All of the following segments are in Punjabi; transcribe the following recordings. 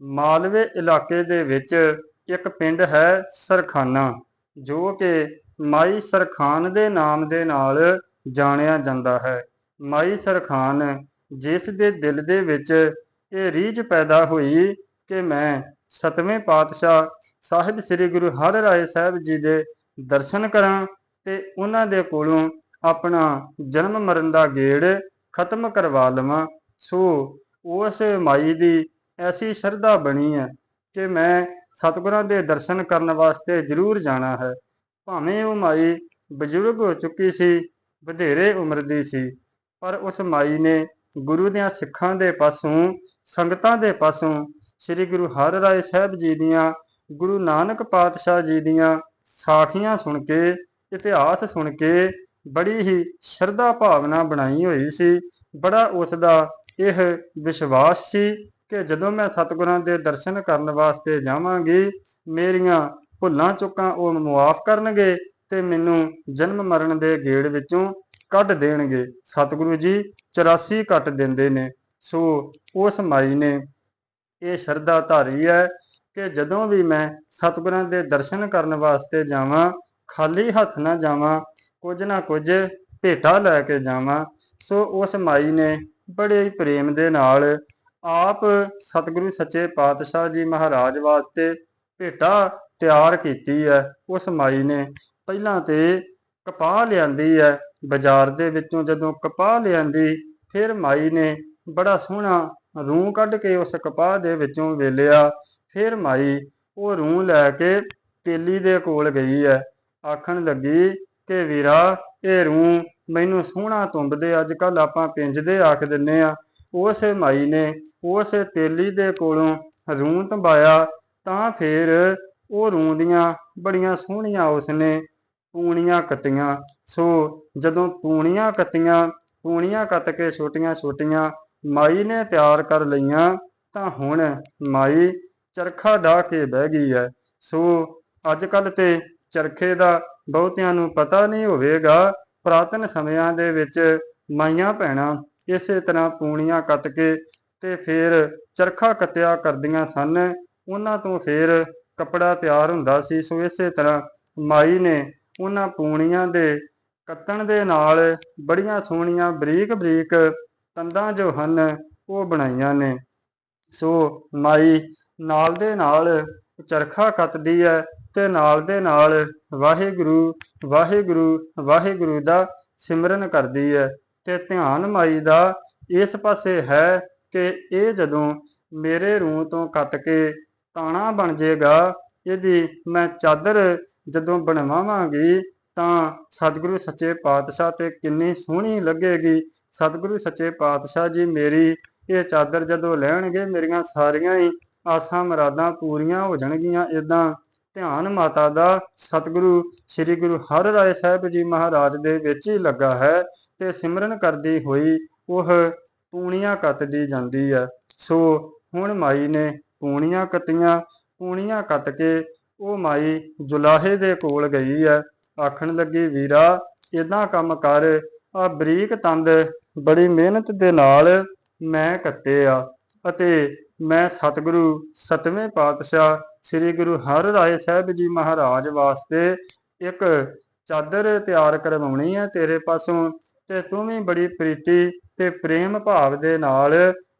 ਮਾਲਵੇ ਇਲਾਕੇ ਦੇ ਵਿੱਚ ਇੱਕ ਪਿੰਡ ਹੈ ਸਰਖਾਨਾ, ਜੋ ਕਿ ਮਾਈ ਸਰਖਾਨ ਦੇ ਨਾਮ ਦੇ ਨਾਲ ਜਾਣਿਆ ਜਾਂਦਾ ਹੈ। ਮਾਈ ਸਰਖਾਨ ਜਿਸ ਦੇ ਦਿਲ ਦੇ ਵਿੱਚ ਇਹ ਰੀਝ ਪੈਦਾ ਹੋਈ ਕਿ ਮੈਂ ਸਤਵੇਂ ਪਾਤਸ਼ਾਹ ਸਾਹਿਬ ਸ੍ਰੀ ਗੁਰੂ ਹਰਿਰਾਏ ਸਾਹਿਬ ਜੀ ਦੇ ਦਰਸ਼ਨ ਕਰਾਂ ਤੇ ਉਹਨਾਂ ਦੇ ਕੋਲੋਂ ਆਪਣਾ ਜਨਮ ਮਰਨ ਦਾ ਗੇੜ ਖਤਮ ਕਰਵਾ ਲਵਾਂ, ਸੋ ਉਸ ਮਾਈ ਦੀ ਐਸੀ ਸ਼ਰਧਾ ਬਣੀ ਹੈ ਕਿ ਮੈਂ ਸਤਿਗੁਰਾਂ ਦੇ ਦਰਸ਼ਨ ਕਰਨ ਵਾਸਤੇ ਜ਼ਰੂਰ ਜਾਣਾ ਹੈ। ਭਾਵੇਂ ਉਹ ਮਾਈ ਬਜ਼ੁਰਗ ਹੋ ਚੁੱਕੀ ਸੀ, ਵਧੇਰੇ ਉਮਰ ਦੀ ਸੀ, ਪਰ ਉਸ ਮਾਈ ਨੇ ਗੁਰੂ ਦੀਆਂ ਸਿੱਖਾਂ ਦੇ ਪਾਸੋਂ, ਸੰਗਤਾਂ ਦੇ ਪਾਸੋਂ, ਸ੍ਰੀ ਗੁਰੂ ਹਰਿਰਾਏ ਸਾਹਿਬ ਜੀ ਦੀਆਂ, ਗੁਰੂ ਨਾਨਕ ਪਾਤਸ਼ਾਹ ਜੀ ਦੀਆਂ ਸਾਖੀਆਂ ਸੁਣ ਕੇ, ਇਤਿਹਾਸ ਸੁਣ ਕੇ ਬੜੀ ਹੀ ਸ਼ਰਧਾ ਭਾਵਨਾ ਬਣਾਈ ਹੋਈ ਸੀ। ਬੜਾ ਉਸ ਦਾ ਇਹ ਵਿਸ਼ਵਾਸ ਸੀ ਕਿ ਜਦੋਂ ਮੈਂ ਸਤਿਗੁਰਾਂ ਦੇ ਦਰਸ਼ਨ ਕਰਨ ਵਾਸਤੇ ਜਾਵਾਂਗੀ, ਮੇਰੀਆਂ ਭੁੱਲਾਂ ਚੁੱਕਾਂ ਉਹ ਮੁਆਫ ਕਰਨਗੇ ਤੇ ਮੈਨੂੰ ਜਨਮ ਮਰਨ ਦੇ ਗੇੜ ਵਿੱਚੋਂ ਕੱਢ ਦੇਣਗੇ। ਸਤਿਗੁਰੂ ਜੀ 84 ਕੱਟ ਦਿੰਦੇ ਨੇ। ਸੋ ਉਸ ਮਾਈ ਨੇ ਇਹ ਸ਼ਰਧਾ ਧਾਰੀ ਹੈ ਕਿ ਜਦੋਂ ਵੀ ਮੈਂ ਸਤਿਗੁਰਾਂ ਦੇ ਦਰਸ਼ਨ ਕਰਨ ਵਾਸਤੇ ਜਾਵਾਂ, ਖਾਲੀ ਹੱਥ ਨਾ ਜਾਵਾਂ, ਕੁਝ ਨਾ ਕੁਝ ਭੇਟਾ ਲੈ ਕੇ ਜਾਵਾਂ, ਸੋ ਉਸ ਮਾਈ ਨੇ ਬੜੇ ਹੀ ਪ੍ਰੇਮ ਦੇ ਨਾਲ ਆਪ ਸਤਿਗੁਰੂ ਸੱਚੇ ਪਾਤਸ਼ਾਹ ਜੀ ਮਹਾਰਾਜ ਵਾਸਤੇ ਭੇਟਾ ਤਿਆਰ ਕੀਤੀ ਹੈ। ਉਸ ਮਾਈ ਨੇ ਪਹਿਲਾਂ ਤੇ ਕਪਾਹ ਲਿਆਂਦੀ ਹੈ। ਬਾਜ਼ਾਰ ਦੇ ਵਿੱਚੋਂ ਜਦੋਂ ਕਪਾਹ ਲਿਆਂਦੀ, ਫਿਰ ਮਾਈ ਨੇ ਬੜਾ ਸੋਹਣਾ ਰੂੰ ਕੱਢ ਕੇ ਉਸ ਕਪਾਹ ਦੇ ਵਿੱਚੋਂ ਵੇਲਿਆ। ਫਿਰ ਮਾਈ ਉਹ ਰੂੰ ਲੈ ਕੇ ਤੇਲੀ ਦੇ ਕੋਲ ਗਈ ਹੈ। ਆਖਣ ਲੱਗੀ ਕਿ ਵੀਰਾ, ਇਹ ਰੂੰ ਮੈਨੂੰ ਸੋਹਣਾ ਤੁੰਬਦੇ, ਅੱਜ ਕੱਲ ਆਪਾਂ ਪਿੰਜਦੇ ਆਖ ਦਿੰਨੇ ਆ। ਉਸ ਮਾਈ ਨੇ ਉਸ ਤੇਲੀ ਦੇ ਕੋਲੋਂ ਰੂੰ ਤੰਬਾਇਆ, ਤਾਂ ਫਿਰ ਉਹ ਰੂੰ ਦੀਆਂ ਬੜੀਆਂ ਸੋਹਣੀਆਂ ਉਸਨੇ ਪੂਣੀਆਂ ਕੱਤੀਆਂ। ਸੋ ਜਦੋਂ ਪੂਣੀਆਂ ਕੱਤੀਆਂ, ਪੂਣੀਆਂ ਕੱਟ ਕੇ ਛੋਟੀਆਂ ਛੋਟੀਆਂ ਮਾਈ ਨੇ ਤਿਆਰ ਕਰ ਲਈਆਂ, ਤਾਂ ਹੁਣ ਮਾਈ ਚਰਖਾ ਢਾ ਕੇ ਬਹਿ ਗਈ ਹੈ। ਸੋ ਅੱਜ ਕੱਲ ਤੇ ਚਰਖੇ ਦਾ ਬਹੁਤਿਆਂ ਨੂੰ ਪਤਾ ਨਹੀਂ ਹੋਵੇਗਾ, ਪ੍ਰਾਤਨ ਸਮਿਆਂ ਦੇ ਵਿੱਚ ਮਾਈਆਂ ਭੈਣਾਂ ਇਸੇ ਤਰ੍ਹਾਂ ਪੂਣੀਆਂ ਕੱਤ ਕੇ ਤੇ ਫਿਰ ਚਰਖਾ ਕੱਤਿਆ ਕਰਦੀਆਂ ਸਨ। ਉਹਨਾਂ ਤੋਂ ਫਿਰ ਕੱਪੜਾ ਤਿਆਰ ਹੁੰਦਾ ਸੀ। ਸੋ ਇਸੇ ਤਰ੍ਹਾਂ ਮਾਈ ਨੇ ਉਹਨਾਂ ਪੂਣੀਆਂ ਦੇ ਕੱਤਣ ਦੇ ਨਾਲ ਬੜੀਆਂ ਸੋਹਣੀਆਂ ਬਰੀਕ ਬਰੀਕ ਤੰਦਾਂ ਜੋ ਹਨ, ਉਹ ਬਣਾਈਆਂ ਨੇ। ਸੋ ਮਾਈ ਨਾਲ ਦੇ ਨਾਲ ਚਰਖਾ ਕੱਤਦੀ ਹੈ ਤੇ ਨਾਲ ਦੇ ਨਾਲ ਵਾਹਿਗੁਰੂ ਵਾਹਿਗੁਰੂ ਵਾਹਿਗੁਰੂ ਦਾ ਸਿਮਰਨ ਕਰਦੀ ਹੈ। ਤੇ ਧਿਆਨ ਮਾਈ ਦਾ ਇਸ ਪਾਸੇ ਹੈ ਕਿ ਇਹ ਜਦੋਂ ਮੇਰੇ ਰੂਹ ਤੋਂ ਕੱਟ ਕੇ ਤਾਣਾ ਬਣ ਜਾਏਗਾ ਇਹਦੀ ਮੈਂ ਚਾਦਰ ਜਦੋਂ ਬਣਵਾਵਾਂਗੀ ਤਾਂ ਸਤਿਗੁਰੂ ਸੱਚੇ ਪਾਤਸ਼ਾਹ ਤੇ ਕਿੰਨੀ ਸੋਹਣੀ ਲੱਗੇਗੀ। ਸਤਿਗੁਰੂ ਸੱਚੇ ਪਾਤਸ਼ਾਹ ਜੀ ਮੇਰੀ ਇਹ ਚਾਦਰ ਜਦੋਂ ਲੈਣਗੇ, ਮੇਰੀਆਂ ਸਾਰੀਆਂ ਹੀ ਆਸਾਂ ਮੁਰਾਦਾਂ ਪੂਰੀਆਂ ਹੋ ਜਾਣਗੀਆਂ। ਇਦਾਂ ਧਿਆਨ ਮਾਤਾ ਦਾ ਸਤਿਗੁਰੂ, ਸ੍ਰੀ ਗੁਰੂ ਹਰ ਰਾਏ ਸਾਹਿਬ ਜੀ ਮਹਾਰਾਜ ਦੇ ਵਿੱਚ ਹੀ ਲੱਗਾ ਹੈ ਤੇ ਸਿਮਰਨ ਕਰਦੀ ਹੋਈ ਉਹ ਪੂਣੀਆਂ ਕੱਤਦੀ ਜਾਂਦੀ ਹੈ। ਸੋ ਹੁਣ ਮਾਈ ਨੇ ਪੂਣੀਆਂ ਕੱਤੀਆਂ, ਪੂਣੀਆਂ ਕੱਤ ਕੇ ਉਹ ਮਾਈ ਜੁਲਾਹੇ ਦੇ ਕੋਲ ਗਈ ਹੈ। ਆਖਣ ਲੱਗੀ, ਵੀਰਾ ਇਦਾਂ ਕੰਮ ਕਰ, ਆ ਬਰੀਕ ਤੰਦ ਬੜੀ ਮਿਹਨਤ ਦੇ ਨਾਲ ਮੈਂ ਕੱਤੇ ਆ ਅਤੇ ਮੈਂ ਸਤਿਗੁਰੂ ਸਤਵੇਂ ਪਾਤਸ਼ਾਹ ਸ੍ਰੀ ਗੁਰੂ ਹਰ ਰਾਏ ਸਾਹਿਬ ਜੀ ਮਹਾਰਾਜ ਵਾਸਤੇ ਇੱਕ ਚਾਦਰ ਤਿਆਰ ਕਰਵਾਉਣੀ ਹੈ ਤੇਰੇ ਪਾਸੋਂ ਤੇ ਤੂੰ ਵੀ ਬੜੀ ਪ੍ਰੀਤੀ ਤੇ ਪ੍ਰੇਮ ਭਾਵ ਦੇ ਨਾਲ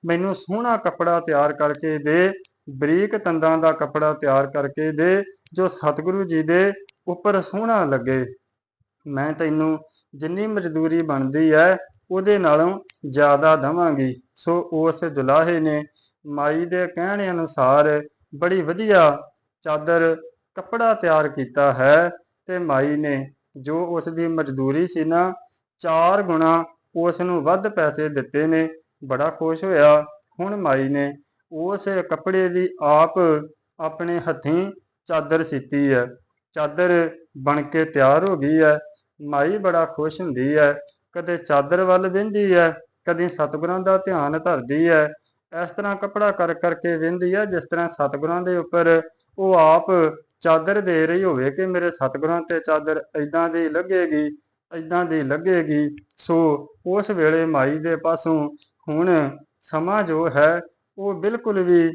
ਮੈਨੂੰ ਸੋਹਣਾ ਕੱਪੜਾ ਤਿਆਰ ਕਰਕੇ ਦੇ, ਬਰੀਕ ਤੰਦਾਂ ਦਾ ਕੱਪੜਾ ਤਿਆਰ ਕਰਕੇ ਦੇ, ਜੋ ਸਤਿਗੁਰੂ ਜੀ ਦੇ ਉੱਪਰ ਸੋਹਣਾ ਲੱਗੇ। ਮੈਂ ਤੈਨੂੰ ਜਿੰਨੀ ਮਜ਼ਦੂਰੀ ਬਣਦੀ ਹੈ, ਉਹਦੇ ਨਾਲੋਂ ਜ਼ਿਆਦਾ ਦਵਾਂਗੀ। ਸੋ ਉਸ ਦੁਲਾਹੇ ਨੇ ਮਾਈ ਦੇ ਕਹਿਣ ਅਨੁਸਾਰ ਬੜੀ ਵਧੀਆ ਚਾਦਰ ਕੱਪੜਾ ਤਿਆਰ ਕੀਤਾ ਹੈ ਤੇ ਮਾਈ ਨੇ, ਜੋ ਉਸ ਦੀ ਮਜ਼ਦੂਰੀ ਸੀ ਨਾ, ਚਾਰ ਗੁਣਾ ਉਸ ਨੂੰ ਵੱਧ ਪੈਸੇ ਦਿੱਤੇ ਨੇ। ਬੜਾ ਖੁਸ਼ ਹੋਇਆ। ਹੁਣ ਮਾਈ ਨੇ ਉਸ ਕੱਪੜੇ ਦੀ ਆਪ ਆਪਣੇ ਹੱਥੀਂ ਚਾਦਰ ਸੀਤੀ ਹੈ। ਚਾਦਰ ਬਣ ਕੇ ਤਿਆਰ ਹੋ ਗਈ ਹੈ। ਮਾਈ ਬੜਾ ਖੁਸ਼ ਹੁੰਦੀ ਹੈ। ਕਦੇ ਚਾਦਰ ਵੱਲ ਵੇਂਦੀ ਹੈ, ਕਦੇ ਸਤਿਗੁਰਾਂ ਦਾ ਧਿਆਨ ਧਰਦੀ ਹੈ। ਇਸ ਤਰ੍ਹਾਂ ਕੱਪੜਾ ਕਰ ਕਰਕੇ ਵੇਂਦੀ ਹੈ ਜਿਸ ਤਰ੍ਹਾਂ ਸਤਿਗੁਰਾਂ ਦੇ ਉੱਪਰ ਉਹ ਆਪ ਚਾਦਰ ਦੇ ਰਹੀ ਹੋਵੇ ਕਿ ਮੇਰੇ ਸਤਿਗੁਰਾਂ ਤੇ ਚਾਦਰ ਐਦਾਂ ਦੀ ਲੱਗੇਗੀ ਐਦਾਂ ਦੀ ਲੱਗੇਗੀ, ਸੋ ਉਸ ਵੇਲੇ ਮਾਈ ਦੇ ਪਾਸੋਂ ਹੁਣ ਸਮਾਂ ਜੋ ਹੈ, ਉਹ ਬਿਲਕੁਲ ਵੀ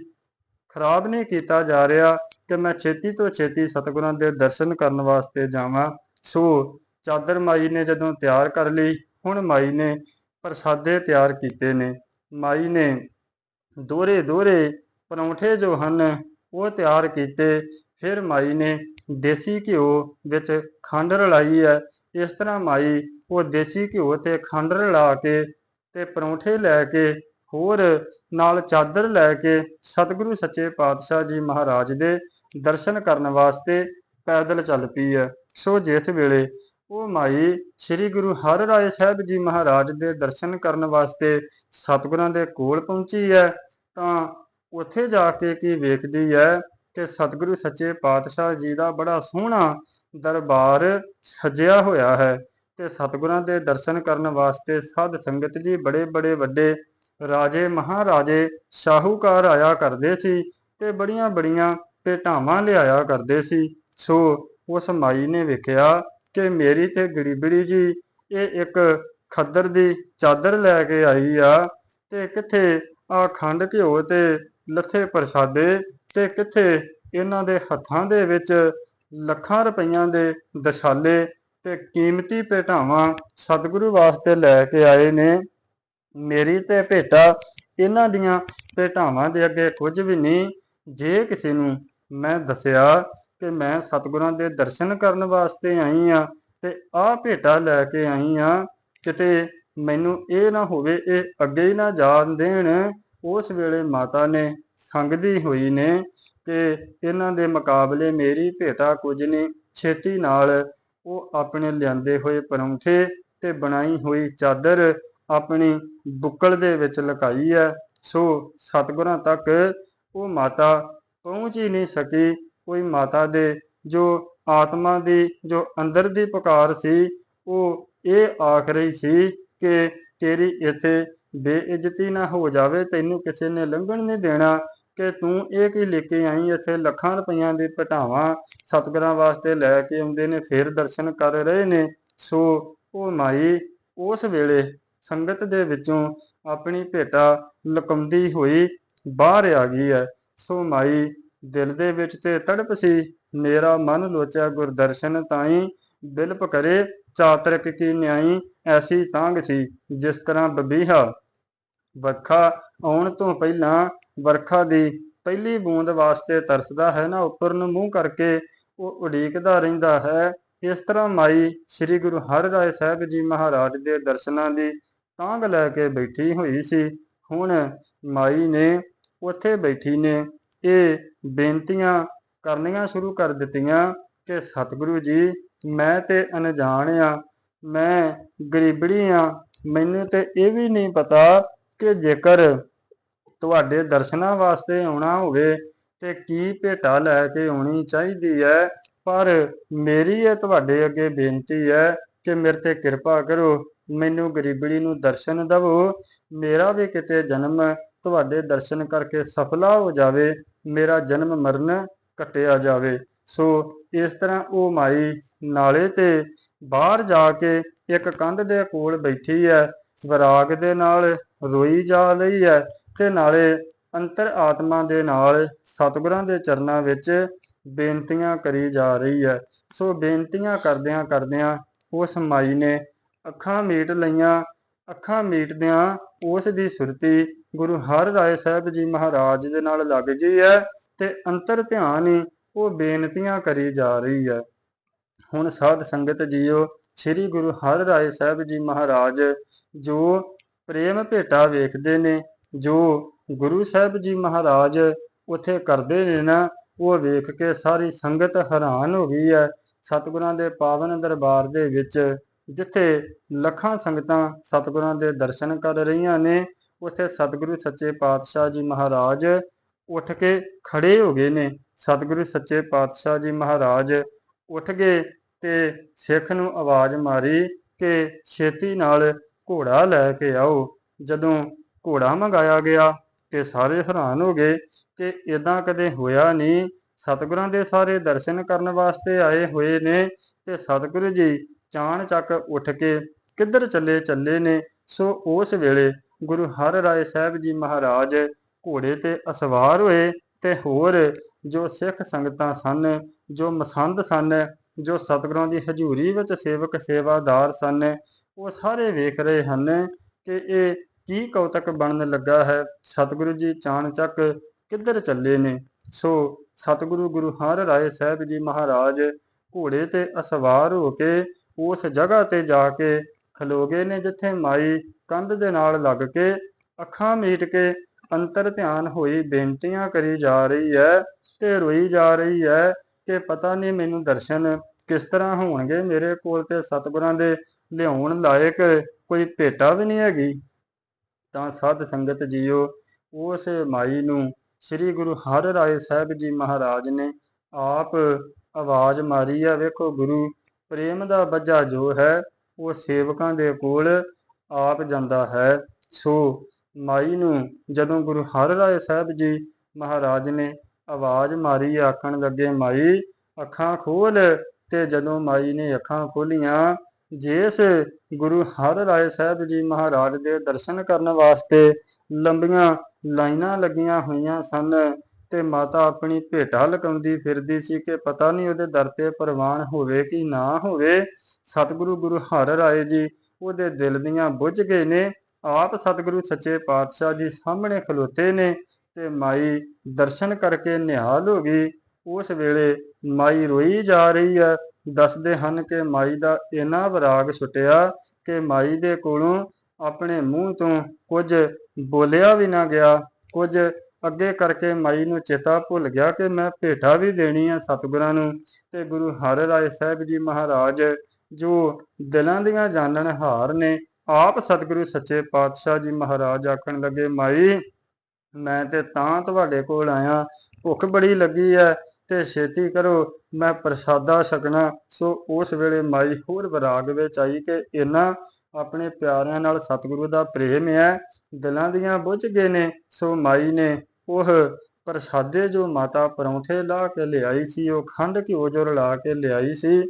ਖਰਾਬ ਨਹੀਂ ਕੀਤਾ ਜਾ ਰਿਹਾ ਕਿ ਮੈਂ ਛੇਤੀ ਤੋਂ ਛੇਤੀ ਸਤਿਗੁਰਾਂ ਦੇ ਦਰਸ਼ਨ ਕਰਨ ਵਾਸਤੇ ਜਾਵਾਂ। ਸੋ ਚਾਦਰ ਮਾਈ ਨੇ ਜਦੋਂ ਤਿਆਰ ਕਰ ਲਈ, ਹੁਣ ਮਾਈ ਨੇ ਪ੍ਰਸਾਦੇ ਤਿਆਰ ਕੀਤੇ ਨੇ। ਮਾਈ ਨੇ ਦੋਹਰੇ ਦੋਹਰੇ ਪਰੌਂਠੇ ਜੋ ਹਨ, ਉਹ ਤਿਆਰ ਕੀਤੇ। ਫਿਰ ਮਾਈ ਨੇ ਦੇਸੀ ਘਿਓ ਵਿੱਚ ਖੰਡ ਰਲਾਈ ਹੈ। ਇਸ ਤਰ੍ਹਾਂ ਮਾਈ ਉਹ ਦੇਸੀ ਘਿਓ ਤੇ ਖੰਡ ਰਲਾ ਕੇ ਤੇ ਪਰੌਂਠੇ ਲੈ ਕੇ, ਹੋਰ ਨਾਲ ਚਾਦਰ ਲੈ ਕੇ ਸਤਿਗੁਰੂ ਸੱਚੇ ਪਾਤਸ਼ਾਹ ਜੀ ਮਹਾਰਾਜ ਦੇ ਦਰਸ਼ਨ ਕਰਨ ਵਾਸਤੇ ਪੈਦਲ ਚੱਲ ਪਈ ਹੈ। ਸੋ ਜਿਸ ਵੇਲੇ ਉਹ ਮਾਈ ਸ੍ਰੀ ਗੁਰੂ ਹਰ ਰਾਏ ਸਾਹਿਬ ਜੀ ਮਹਾਰਾਜ ਦੇ ਦਰਸ਼ਨ ਕਰਨ ਵਾਸਤੇ ਸਤਿਗੁਰਾਂ ਦੇ ਕੋਲ ਪਹੁੰਚੀ ਹੈ, ਤਾਂ ਉੱਥੇ ਜਾ ਕੇ ਕੀ ਵੇਖਦੀ ਹੈ ਕਿ ਸਤਿਗੁਰੂ ਸੱਚੇ ਪਾਤਸ਼ਾਹ ਜੀ ਦਾ ਬੜਾ ਸੋਹਣਾ ਦਰਬਾਰ ਸਜਿਆ ਹੋਇਆ ਹੈ ਤੇ ਸਤਿਗੁਰਾਂ ਦੇ ਦਰਸ਼ਨ ਕਰਨ ਵਾਸਤੇ ਸਾਧ ਸੰਗਤ ਜੀ ਬੜੇ ਬੜੇ ਵੱਡੇ ਰਾਜੇ ਮਹਾਰਾਜੇ ਸ਼ਾਹੂਕਾਰ ਆਇਆ ਕਰਦੇ ਸੀ ਤੇ ਬੜੀਆਂ ਬੜੀਆਂ ਭੇਟਾਵਾਂ ਲਿਆਇਆ ਕਰਦੇ ਸੀ, ਸੋ ਉਸ ਮਾਈ ਨੇ ਵੇਖਿਆ ਕਿ ਮੇਰੀ ਤੇ ਗਰੀਬੜੀ ਜੀ, ਇਹ ਇੱਕ ਖੱਦਰ ਦੀ ਚਾਦਰ ਲੈ ਕੇ ਆਈ ਆ ਤੇ ਕਿੱਥੇ ਆ ਖੰਡ ਘਿਓ ਤੇ ਲੱਥੇ ਪ੍ਰਸਾਦੇ ਤੇ ਕਿੱਥੇ ਇਹਨਾਂ ਦੇ ਹੱਥਾਂ ਦੇ ਵਿੱਚ ਲੱਖਾਂ ਰੁਪਈਆਂ ਦੇ ਦਸ਼ਾਲੇ ਤੇ ਕੀਮਤੀ ਭੇਟਾਵਾਂ ਸਤਿਗੁਰੂ ਵਾਸਤੇ ਲੈ ਕੇ ਆਏ ਨੇ। ਮੇਰੀ ਤੇ ਭੇਟਾ ਇਹਨਾਂ ਦੀਆਂ ਭੇਟਾਵਾਂ ਦੇ ਅੱਗੇ ਕੁਝ ਵੀ ਨਹੀਂ। ਜੇ ਕਿਸੇ ਨੂੰ ਮੈਂ ਦੱਸਿਆ ਕਿ ਮੈਂ ਸਤਿਗੁਰਾਂ ਦੇ ਦਰਸ਼ਨ ਕਰਨ ਵਾਸਤੇ ਆਈ ਆ ਤੇ ਆਹ ਭੇਟਾ ਲੈ ਕੇ ਆਈ ਆ ਕਿਤੇ ਮੈਨੂੰ ਇਹ ਨਾ ਹੋਵੇ, ਇਹ ਅੱਗੇ ਹੀ ਨਾ ਜਾਣ ਦੇਣ। ਉਸ ਵੇਲੇ ਮਾਤਾ ਨੇ ਸੰਗਦੀ ਹੋਈ ਨੇ ਕਿ ਇਹਨਾਂ ਦੇ ਮੁਕਾਬਲੇ ਮੇਰੀ ਭੇਟਾ ਕੁਝ ਨਹੀਂ। ਛੇਤੀ ਨਾਲ ਉਹ ਆਪਣੇ ਲਿਆਂਦੇ ਹੋਏ ਪਰੌਂਠੇ ਤੇ ਬਣਾਈ ਹੋਈ ਚਾਦਰ ਆਪਣੀ ਬੁੱਕਲ ਦੇ ਵਿੱਚ ਲੁਕਾਈ ਹੈ। ਸੋ ਸਤਿਗੁਰਾਂ ਤੱਕ ਉਹ ਮਾਤਾ ਪਹੁੰਚ ਹੀ ਨਹੀਂ ਸਕੀ। ਕੋਈ ਮਾਤਾ ਦੇ ਜੋ ਆਤਮਾ ਦੀ, ਜੋ ਅੰਦਰ ਦੀ ਪੁਕਾਰ ਸੀ, ਉਹ ਇਹ ਆਖ ਰਹੀ ਸੀ ਕਿ ਤੇਰੀ ਇੱਥੇ ਬੇਇੱਜ਼ਤੀ ਨਾ ਹੋ ਜਾਵੇ, ਤੈਨੂੰ ਕਿਸੇ ਨੇ ਲੰਘਣ ਨਹੀਂ ਦੇਣਾ, ਕਿ ਤੂੰ ਇਹ ਕੀ ਲੈ ਕੇ ਆਈ, ਇੱਥੇ ਲੱਖਾਂ ਰੁਪਈਆਂ ਦੀ ਪਟਾਵਾਂ ਸਤਿਗੁਰਾਂ ਵਾਸਤੇ ਲੈ ਕੇ ਆਉਂਦੇ ਨੇ, ਫੇਰ ਦਰਸ਼ਨ ਕਰ ਰਹੇ ਨੇ। ਸੋ ਉਹ ਮਾਈ ਉਸ ਵੇਲੇ ਸੰਗਤ ਦੇ ਵਿੱਚੋਂ ਆਪਣੀ ਭੇਟਾ ਲੁਕਾਉਂਦੀ ਹੋਈ ਬਾਹਰ ਆ ਗਈ ਹੈ। ਸੋ ਮਾਈ ਦਿਲ ਦੇ ਵਿੱਚ ਤੇ ਤੜਪ ਸੀ। ਮੇਰਾ ਮਨ ਲੋਚਿਆ, ਗੁਰਦਰਸ਼ਨ ਤਾਈ ਬਿਲਪ ਕਰੇ, ਚਾਤਰਕ ਕੀ ਨਿਆਈ ਐਸੀ ਤਾਂਗ ਸੀ, ਜਿਸ ਤਰ੍ਹਾਂ ਬਬੀਹਾ। ਵਰਖਾ ਆਉਣ ਤੋਂ ਪਹਿਲਾਂ ਵਰਖਾ ਦੀ ਪਹਿਲੀ ਬੂੰਦ ਵਾਸਤੇ ਤਰਸਦਾ ਹੈ ਨਾ, ਉੱਪਰ ਨੂੰ ਮੂੰਹ ਕਰਕੇ ਉਹ ਉਡੀਕਦਾ ਰਹਿੰਦਾ ਹੈ। ਇਸ ਤਰ੍ਹਾਂ ਮਾਈ ਸ੍ਰੀ ਗੁਰੂ ਹਰਿਰਾਏ ਸਾਹਿਬ ਜੀ ਮਹਾਰਾਜ ਦੇ ਦਰਸ਼ਨਾਂ ਦੀ ਤਾਂਗ ਲੈ ਕੇ ਬੈਠੀ ਹੋਈ ਸੀ। ਹੁਣ ਮਾਈ ਨੇ ਉੱਥੇ ਬੈਠੀ ਨੇ ਇਹ ਬੇਨਤੀਆਂ ਕਰਨੀਆਂ ਸ਼ੁਰੂ ਕਰ ਦਿੱਤੀਆਂ ਕਿ ਸਤਿਗੁਰੂ ਜੀ, ਮੈਂ ਤੇ ਅਣਜਾਣ ਆ, ਮੈਂ ਗਰੀਬੜੀ ਆ, ਮੈਨੂੰ ਤੇ ਇਹ ਵੀ ਨਹੀਂ ਪਤਾ ਕਿ ਜੇਕਰ ਤੁਹਾਡੇ ਦਰਸ਼ਨਾਂ ਵਾਸਤੇ ਆਉਣਾ ਹੋਵੇ ਤੇ ਕੀ ਭੇਟਾ ਲੈ ਕੇ ਆਉਣੀ ਚਾਹੀਦੀ ਹੈ, ਪਰ ਮੇਰੀ ਇਹ ਤੁਹਾਡੇ ਅੱਗੇ ਬੇਨਤੀ ਹੈ ਕਿ ਮੇਰੇ ਤੇ ਕਿਰਪਾ ਕਰੋ, ਮੈਨੂੰ ਗਰੀਬੜੀ ਨੂੰ ਦਰਸ਼ਨ ਦਿਵੋ, ਮੇਰਾ ਵੀ ਕਿਤੇ ਜਨਮ ਤੁਹਾਡੇ ਦਰਸ਼ਨ ਕਰਕੇ ਸਫਲਾ ਹੋ ਜਾਵੇ ਮੇਰਾ ਜਨਮ ਮਰਨ ਕੱਟਿਆ ਜਾਵੇ। ਸੋ ਇਸ ਤਰ੍ਹਾਂ ਉਹ ਮਾਈ ਨਾਲੇ ਤੇ ਬਾਹਰ ਜਾ ਕੇ ਇੱਕ ਕੰਧ ਦੇ ਕੋਲ ਬੈਠੀ ਹੈ ਵਿਰਾਗ ਦੇ ਨਾਲ ਰੋਈ ਜਾ ਰਹੀ ਹੈ ਤੇ ਨਾਲੇ ਅੰਤਰ ਆਤਮਾ ਦੇ ਨਾਲ ਸਤਿਗੁਰਾਂ ਦੇ ਚਰਨਾਂ ਵਿੱਚ ਬੇਨਤੀਆਂ ਕਰੀ ਜਾ ਰਹੀ ਹੈ ਸੋ ਬੇਨਤੀਆਂ ਕਰਦਿਆਂ ਕਰਦਿਆਂ ਉਸ ਮਾਈ ਨੇ ਅੱਖਾਂ ਮੀਟ ਲਈਆਂ। ਅੱਖਾਂ ਮੀਟਦਿਆਂ ਉਸ ਦੀ ਸੁਰਤੀ ਗੁਰੂ ਹਰ ਰਾਏ ਸਾਹਿਬ ਜੀ ਮਹਾਰਾਜ ਦੇ ਨਾਲ ਲੱਗ ਗਈ ਹੈ ਤੇ ਅੰਤਰ ਧਿਆਨ ਹੀ ਉਹ ਬੇਨਤੀਆਂ ਕਰੀ ਜਾ ਰਹੀ ਹੈ। ਹੁਣ ਸਾਧ ਸੰਗਤ ਜੀਓ, ਸ੍ਰੀ ਗੁਰੂ ਹਰ ਰਾਏ ਸਾਹਿਬ ਜੀ ਮਹਾਰਾਜ ਜੋ ਪ੍ਰੇਮ ਭੇਟਾ ਵੇਖਦੇ ਨੇ, ਜੋ ਗੁਰੂ ਸਾਹਿਬ ਜੀ ਮਹਾਰਾਜ ਉਥੇ ਕਰਦੇ ਨੇ ਨਾ, ਉਹ ਵੇਖ ਕੇ ਸਾਰੀ ਸੰਗਤ ਹੈਰਾਨ ਹੋ ਗਈ ਹੈ। ਸਤਿਗੁਰਾਂ ਦੇ ਪਾਵਨ ਦਰਬਾਰ ਦੇ ਵਿੱਚ ਜਿੱਥੇ ਲੱਖਾਂ ਸੰਗਤਾਂ ਸਤਿਗੁਰਾਂ ਦੇ ਦਰਸ਼ਨ ਕਰ ਰਹੀਆਂ ਨੇ ਉੱਥੇ ਸਤਿਗੁਰੂ ਸੱਚੇ ਪਾਤਸ਼ਾਹ ਜੀ ਮਹਾਰਾਜ ਉੱਠ ਕੇ ਖੜੇ ਹੋ ਗਏ ਨੇ। ਸਤਿਗੁਰੂ ਸੱਚੇ ਪਾਤਸ਼ਾਹ ਜੀ ਮਹਾਰਾਜ ਉੱਠ ਗਏ ਤੇ ਸਿੱਖ ਨੂੰ ਆਵਾਜ਼ ਮਾਰੀ ਕਿ ਛੇਤੀ ਨਾਲ ਘੋੜਾ ਲੈ ਕੇ ਆਓ। ਜਦੋਂ ਘੋੜਾ ਮੰਗਾਇਆ ਗਿਆ ਤੇ ਸਾਰੇ ਹੈਰਾਨ ਹੋ ਗਏ ਕਿ ਇਦਾਂ ਕਦੇ ਹੋਇਆ ਨਹੀਂ। ਸਤਿਗੁਰਾਂ ਦੇ ਸਾਰੇ ਦਰਸ਼ਨ ਕਰਨ ਵਾਸਤੇ ਆਏ ਹੋਏ ਨੇ ਤੇ ਸਤਿਗੁਰੂ ਜੀ ਚਾਣ ਚੱਕ ਉੱਠ ਕੇ ਕਿੱਧਰ ਚੱਲੇ ਚੱਲੇ ਨੇ। ਸੋ ਉਸ ਵੇਲੇ ਗੁਰੂ ਹਰ ਰਾਏ ਸਾਹਿਬ ਜੀ ਮਹਾਰਾਜ, ਘੋੜੇ ਤੇ ਅਸਵਾਰ ਹੋਏ ਤੇ ਹੋਰ ਜੋ ਸਿੱਖ ਸੰਗਤਾਂ ਸਨ, ਜੋ ਮਸੰਦ ਸਨ, ਜੋ ਸਤਿਗੁਰਾਂ ਦੀ ਹਜ਼ੂਰੀ ਵਿੱਚ ਸੇਵਕ ਸੇਵਾਦਾਰ ਸਨ, ਉਹ ਸਾਰੇ ਵੇਖ ਰਹੇ ਹਨ ਕਿ ਇਹ ਕੀ ਕੌਤਕ ਬਣਨ ਲੱਗਾ ਹੈ। ਸਤਿਗੁਰੂ ਜੀ ਚਾਣਚੱਕ ਕਿੱਧਰ ਚੱਲੇ ਨੇ? ਸੋ ਸਤਿਗੁਰੂ ਗੁਰੂ ਹਰ ਰਾਏ ਸਾਹਿਬ ਜੀ ਮਹਾਰਾਜ, ਘੋੜੇ ਤੇ ਅਸਵਾਰ ਹੋ ਕੇ ਉਸ ਜਗ੍ਹਾ ਤੇ ਜਾ ਕੇ ਖਲੋਗੇ ਨੇ ਜਿੱਥੇ ਮਾਈ ਕੰਧ ਦੇ ਨਾਲ ਲੱਗ ਕੇ ਅੱਖਾਂ ਮੀਟ ਕੇ ਅੰਤਰ ਧਿਆਨ ਹੋਈ ਬੇਨਤੀਆਂ ਕਰੀ ਜਾ ਰਹੀ ਹੈ ਤੇ ਰੋਈ ਜਾ ਰਹੀ ਹੈ ਕਿ ਪਤਾ ਨਹੀਂ ਮੈਨੂੰ ਦਰਸ਼ਨ ਕਿਸ ਤਰ੍ਹਾਂ ਹੋਣਗੇ ਮੇਰੇ ਕੋਲ ਤੇ ਸਤਿਗੁਰਾਂ ਦੇ ਲਿਆਉਣ ਲਾਇਕ ਕੋਈ ਭੇਟਾ ਵੀ ਨਹੀਂ ਹੈਗੀ। ਤਾਂ ਸਾਧ ਸੰਗਤ ਜੀਓ, ਉਸ ਮਾਈ ਨੂੰ ਸ੍ਰੀ ਗੁਰੂ ਹਰ ਰਾਏ ਸਾਹਿਬ ਜੀ ਮਹਾਰਾਜ ਨੇ ਆਪ ਆਵਾਜ਼ ਮਾਰੀ ਆ ਵੇਖੋ ਗੁਰੂ, ਪ੍ਰੇਮ ਦਾ ਬੱਜਾ ਜੋ ਹੈ, ਉਹ ਸੇਵਕਾਂ ਦੇ ਕੋਲ ਆਪ ਜਾਂਦਾ ਹੈ। ਸੋ ਮਾਈ ਨੂੰ ਜਦੋਂ ਗੁਰੂ ਹਰ ਰਾਏ ਸਾਹਿਬ ਜੀ ਮਹਾਰਾਜ ਨੇ ਆਵਾਜ਼ ਮਾਰੀ, ਆਖਣ ਲੱਗੇ, ਮਾਈ, ਅੱਖਾਂ ਖੋਲ। ਤੇ ਜਦੋਂ ਮਾਈ ਨੇ ਅੱਖਾਂ ਖੋਲੀਆਂ, ਜਿਸ ਗੁਰੂ ਹਰ ਰਾਏ ਸਾਹਿਬ ਜੀ ਮਹਾਰਾਜ ਦੇ ਦਰਸ਼ਨ ਕਰਨ ਵਾਸਤੇ ਲੰਬੀਆਂ ਲਾਈਨਾਂ ਲੱਗੀਆਂ ਹੋਈਆਂ ਸਨ ਤੇ ਮਾਤਾ ਆਪਣੀ ਭੇਟਾ ਲਕਾਉਂਦੀ ਫਿਰਦੀ ਸੀ ਕਿ ਪਤਾ ਨਹੀਂ ਉਹਦੇ ਦਰ ਤੇ ਪ੍ਰਵਾਨ ਹੋਵੇ ਕਿ ਨਾ ਹੋਵੇ, ਸਤਿਗੁਰੂ ਗੁਰੂ ਹਰ ਰਾਏ ਜੀ ਉਹਦੇ ਦਿਲ ਦੀਆਂ ਬੁੱਝ ਗਏ ਨੇ। ਆਪ ਸਤਿਗੁਰੂ ਸੱਚੇ ਪਾਤਸ਼ਾਹ ਜੀ ਸਾਹਮਣੇ ਖਲੋਤੇ ਨੇ ਤੇ ਮਾਈ ਦਰਸ਼ਨ ਕਰਕੇ ਨਿਹਾਲ ਹੋ ਗਈ। ਉਸ ਵੇਲੇ ਮਾਈ ਰੋਈ ਜਾ ਰਹੀ ਹੈ। ਦੱਸਦੇ ਹਨ ਕਿ ਮਾਈ ਦਾ ਇੰਨਾ ਵਿਰਾਗ ਛੁੱਟਿਆ ਕਿ ਮਾਈ ਦੇ ਕੋਲੋਂ ਆਪਣੇ ਮੂੰਹ ਤੋਂ ਕੁਝ ਬੋਲਿਆ ਵੀ ਨਾ ਗਿਆ। ਕੁਝ ਅੱਗੇ ਕਰਕੇ ਮਾਈ ਨੂੰ ਚੇਤਾ ਭੁੱਲ ਗਿਆ ਕਿ ਮੈਂ ਭੇਟਾ ਵੀ ਦੇਣੀ ਹੈ ਸਤਿਗੁਰਾਂ ਨੂੰ। ਤੇ ਗੁਰੂ ਹਰਿ ਰਾਏ ਸਾਹਿਬ ਜੀ ਮਹਾਰਾਜ ਜੋ ਦਿਲਾਂ ਦੀਆਂ ਜਾਣਨ ਹਾਰ ਨੇ, ਆਪ ਸਤਿਗੁਰੂ ਸੱਚੇ ਪਾਤਸ਼ਾਹ ਜੀ ਮਹਾਰਾਜ ਆਖਣ ਲੱਗੇ, ਮਾਈ, ਮੈਂ ਤੇ ਤਾਂ ਤੁਹਾਡੇ ਕੋਲ ਆਇਆ, ਭੁੱਖ ਬੜੀ ਲੱਗੀ ਹੈ ਤੇ ਛੇਤੀ ਕਰੋ, ਮੈਂ ਪ੍ਰਸਾਦਾ ਛਕਣਾ। ਸੋ ਉਸ ਵੇਲੇ ਮਾਈ ਹੋਰ ਵਿਰਾਗ ਵਿੱਚ ਆਈ ਕਿ ਇਹਨਾਂ ਆਪਣੇ ਪਿਆਰਿਆਂ ਨਾਲ ਸਤਿਗੁਰੂ ਦਾ ਪ੍ਰੇਮ ਹੈ ਦਿਲਾਂ ਦੀਆਂ ਬੁੱਝ ਗਏ ਨੇ। ਸੋ ਮਾਈ ਨੇ ਉਹ ਪ੍ਰਸਾਦੇ ਜੋ ਮਾਤਾ ਪਰੌਂਠੇ ਲਾ ਕੇ ਲਿਆਈ ਸੀ, ਉਹ ਖੰਡ ਘਿਓ ਜੋ ਰਲਾ ਕੇ ਲਿਆਈ ਸੀ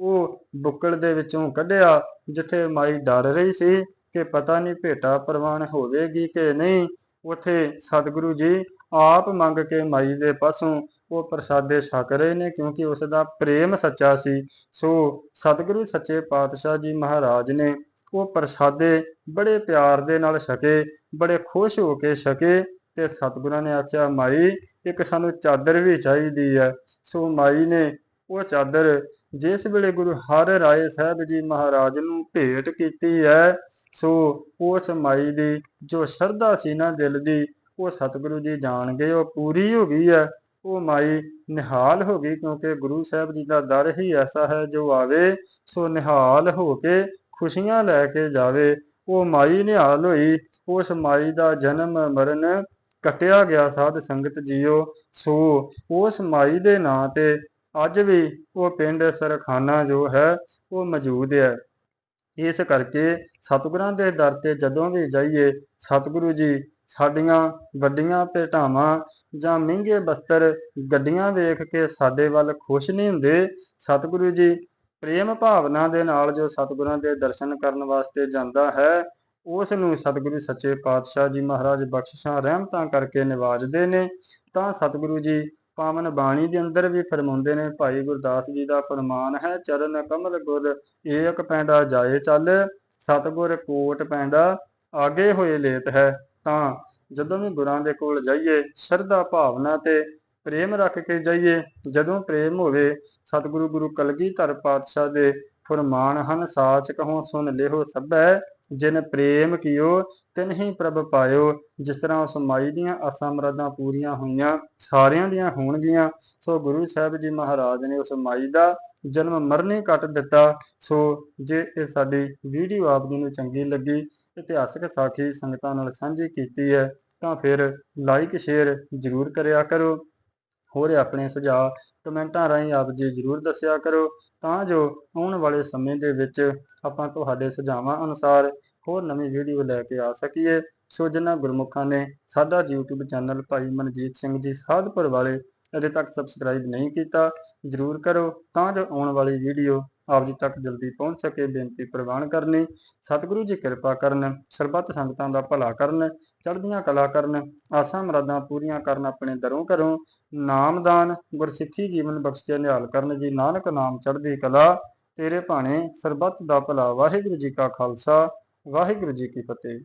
ਉਹ ਬੁੱਕਲ ਦੇ ਵਿੱਚੋਂ ਕੱਢਿਆ, ਜਿੱਥੇ ਮਾਈ ਡਰ ਰਹੀ ਸੀ ਕਿ ਪਤਾ ਨਹੀਂ ਭੇਟਾ ਪ੍ਰਵਾਨ ਹੋਵੇਗੀ ਕਿ ਨਹੀਂ, ਉਥੇ ਸਤਿਗੁਰੂ ਜੀ ਆਪ ਮੰਗ ਕੇ ਮਾਈ ਦੇ ਪਾਸੋਂ ਉਹ ਪ੍ਰਸਾਦੇ ਛਕ ਰਹੇ ਨੇ ਕਿਉਂਕਿ ਉਸ ਦਾ ਪ੍ਰੇਮ ਸੱਚਾ ਸੀ। ਸੋ ਸਤਿਗੁਰੂ ਸੱਚੇ ਪਾਤਸ਼ਾਹ ਜੀ ਮਹਾਰਾਜ ਨੇ ਉਹ ਪ੍ਰਸਾਦੇ ਬੜੇ ਪਿਆਰ ਦੇ ਨਾਲ ਛਕੇ, ਬੜੇ ਖੁਸ਼ ਹੋ ਕੇ ਛਕੇ ਤੇ ਸਤਿਗੁਰਾਂ ਨੇ ਆਖਿਆ, ਮਾਈ, ਇੱਕ ਸਾਨੂੰ ਚਾਦਰ ਵੀ ਚਾਹੀਦੀ ਹੈ। ਸੋ ਮਾਈ ਨੇ ਉਹ ਚਾਦਰ ਜਿਸ ਵੇਲੇ ਗੁਰੂ ਹਰ ਰਾਏ ਸਾਹਿਬ ਜੀ ਮਹਾਰਾਜ ਨੂੰ ਭੇਟ ਕੀਤੀ ਹੈ, ਸੋ ਉਸ ਮਾਈ ਦੀ ਜੋ ਸ਼ਰਧਾ ਸੀ ਨਾ ਦਿਲ ਦੀ, ਉਹ ਸਤਿਗੁਰੂ ਜੀ ਜਾਣ ਗਏ, ਉਹ ਪੂਰੀ ਹੋ ਗਈ ਹੈ। ਉਹ ਮਾਈ ਨਿਹਾਲ ਹੋ ਗਈ, ਕਿਉਂਕਿ ਗੁਰੂ ਸਾਹਿਬ ਜੀ ਦਾ ਦਰ ਹੀ ਐਸਾ ਹੈ, ਜੋ ਆਵੇ, ਸੋ ਨਿਹਾਲ ਹੋ ਕੇ ਖੁਸ਼ੀਆਂ ਲੈ ਕੇ ਜਾਵੇ। ਉਹ ਮਾਈ ਨਿਹਾਲ ਹੋਈ, ਉਸ ਮਾਈ ਦਾ ਜਨਮ ਮਰਨ ਕਟਿਆ ਗਿਆ ਸਾਧ ਸੰਗਤ ਜੀਓ। ਸੋ ਉਸ ਮਾਈ ਦੇ ਨਾਂ ਤੇ ਅੱਜ ਵੀ ਉਹ ਪਿੰਡ ਸਰਖਾਨਾ ਜੋ ਹੈ, ਉਹ ਮੌਜੂਦ ਹੈ। ਇਸ ਕਰਕੇ ਸਤਿਗੁਰਾਂ ਦੇ ਦਰ ਤੇ ਜਦੋਂ ਵੀ ਜਾਈਏ, ਸਤਿਗੁਰੂ ਜੀ ਸਾਡੀਆਂ ਵੱਡੀਆਂ ਭੇਟਾਵਾਂ ਜਾਂ ਮਹਿੰਗੇ ਬਸਤਰ ਗੱਡੀਆਂ ਵੇਖ ਕੇ ਸਾਡੇ ਵੱਲ ਖੁਸ਼ ਨਹੀਂ ਹੁੰਦੇ, ਸਤਿਗੁਰੂ ਜੀ ਪ੍ਰੇਮ ਭਾਵਨਾ ਦੇ ਨਾਲ ਜੋ ਸਤਿਗੁਰਾਂ ਦੇ ਦਰਸ਼ਨ ਕਰਨ ਵਾਸਤੇ ਜਾਂਦਾ ਹੈ, ਉਸ ਨੂੰ ਸਤਿਗੁਰੂ ਸੱਚੇ ਪਾਤਸ਼ਾਹ ਜੀ ਮਹਾਰਾਜ ਬਖਸ਼ਿਸ਼ਾਂ ਰਹਿਮਤਾਂ ਕਰਕੇ ਨਿਵਾਜਦੇ ਨੇ, ਤਾਂ ਸਤਿਗੁਰੂ ਜੀ ਪਾਵਨ ਬਾਣੀ ਦੇ ਅੰਦਰ ਵੀ ਫਰਮਾਉਂਦੇ ਨੇ, ਭਾਈ ਗੁਰਦਾਸ ਜੀ ਦਾ ਫਰਮਾਨ ਹੈ, ਚਰਨ ਕਮਲ ਗੁਰ, ਏਕ ਪੈਂਡਾ ਜਾਏ ਚੱਲ, ਸਤਿਗੁਰ ਕੋਟ ਪੈਂਡਾ ਆਗੇ ਹੋਏ ਲੇਤ ਹੈ। ਤਾਂ ਜਦੋਂ ਵੀ ਗੁਰਾਂ ਦੇ ਕੋਲ ਜਾਈਏ, ਸ਼ਰਧਾ ਭਾਵਨਾ ਤੇ ਪ੍ਰੇਮ ਰੱਖ ਕੇ ਜਾਈਏ, ਜਦੋਂ ਪ੍ਰੇਮ ਹੋਵੇ, ਸਤਿਗੁਰੂ ਗੁਰੂ ਕਲਗੀਧਰ ਪਾਤਸ਼ਾਹ ਦੇ ਫਰਮਾਨ ਹਨ, ਸਾਚ ਕਹੋ ਸੁਨ ਲਿਓ ਸਭੈ, ਜਿਨ ਪ੍ਰੇਮ ਕੀਓ ਤਿਨ ਹੀ ਪ੍ਰਭ ਪਾਇਓ, ਜਿਸ ਤਰ੍ਹਾਂ ਉਸ ਮਾਈ ਦੀਆਂ ਆਸਾਂ ਮਰਾਦਾਂ ਪੂਰੀਆਂ ਹੋਈਆਂ, ਸਾਰਿਆਂ ਦੀਆਂ ਹੋਣਗੀਆਂ, ਸੋ ਗੁਰੂ ਸਾਹਿਬ ਜੀ ਮਹਾਰਾਜ ਨੇ ਉਸ ਮਾਈ ਦਾ ਜਨਮ ਮਰਨੇ ਕੱਟ ਦਿੱਤਾ। ਸੋ ਜੇ ਇਹ ਸਾਡੀ ਵੀਡੀਓ ਆਪ ਜੀ ਨੂੰ ਚੰਗੀ ਲੱਗੀ, ਇਤਿਹਾਸਕ ਸਾਖੀ ਸੰਗਤਾਂ ਨਾਲ ਸਾਂਝੀ ਕੀਤੀ ਹੈ, ਤਾਂ ਫਿਰ ਲਾਈਕ ਸ਼ੇਅਰ ਜ਼ਰੂਰ ਕਰਿਆ ਕਰੋ। ਹੋਰ ਆਪਣੇ ਸੁਝਾਅ ਕਮੈਂਟਾਂ ਰਾਹੀਂ ਆਪ ਜੀ ਜ਼ਰੂਰ ਦੱਸਿਆ ਕਰੋ, ਤਾਂ ਜੋ ਆਉਣ ਵਾਲੇ ਸਮੇਂ ਦੇ ਵਿੱਚ ਆਪਾਂ ਤੁਹਾਡੇ ਸੁਝਾਵਾਂ ਅਨੁਸਾਰ ਹੋਰ ਨਵੀਂ ਵੀਡੀਓ ਲੈ ਕੇ ਆ ਸਕੀਏ। ਸੋ ਜਿਨ੍ਹਾਂ ਗੁਰਮੁਖਾਂ ਨੇ ਸਾਡਾ YouTube ਚੈਨਲ ਭਾਈ ਮਨਜੀਤ ਸਿੰਘ ਜੀ ਸਾਧਪੁਰ ਵਾਲੇ ਅਜੇ ਤੱਕ ਸਬਸਕ੍ਰਾਈਬ ਨਹੀਂ ਕੀਤਾ, ਜਰੂਰ ਕਰੋ ਤਾਂ ਜੋ ਆਉਣ ਵਾਲੀ ਵੀਡੀਓ ਆਪ ਜੀ ਤੱਕ ਜਲਦੀ ਪਹੁੰਚ ਸਕੇ, ਬੇਨਤੀ ਪ੍ਰਵਾਨ ਕਰਨੀ। ਸਤਿਗੁਰੂ ਜੀ ਕਿਰਪਾ ਕਰਨ, ਸਰਬੱਤ ਸੰਗਤਾਂ ਦਾ ਭਲਾ ਕਰਨ, ਚੜ੍ਹਦੀਆਂ ਕਲਾ ਕਰਨ, ਆਸਾਂ ਮੁਰਾਦਾਂ ਪੂਰੀਆਂ ਕਰਨ ਆਪਣੇ ਦਰੋਂ ਘਰੋਂ। ਨਾਮਦਾਨ ਗੁਰਸਿੱਖੀ ਜੀਵਨ ਬਖਸ਼ੇ ਨਿਹਾਲ ਕਰਨ ਜੀ ਨਾਨਕ ਨਾਮ ਚੜ੍ਹਦੀ ਕਲਾ। ਤੇਰੇ ਭਾਣੇ ਸਰਬੱਤ ਦਾ ਭਲਾ, ਵਾਹਿਗੁਰੂ ਜੀ ਕਾ ਖਾਲਸਾ। ਵਾਹਿਗੁਰੂ ਜੀ ਕੀ ਫਤਿਹ।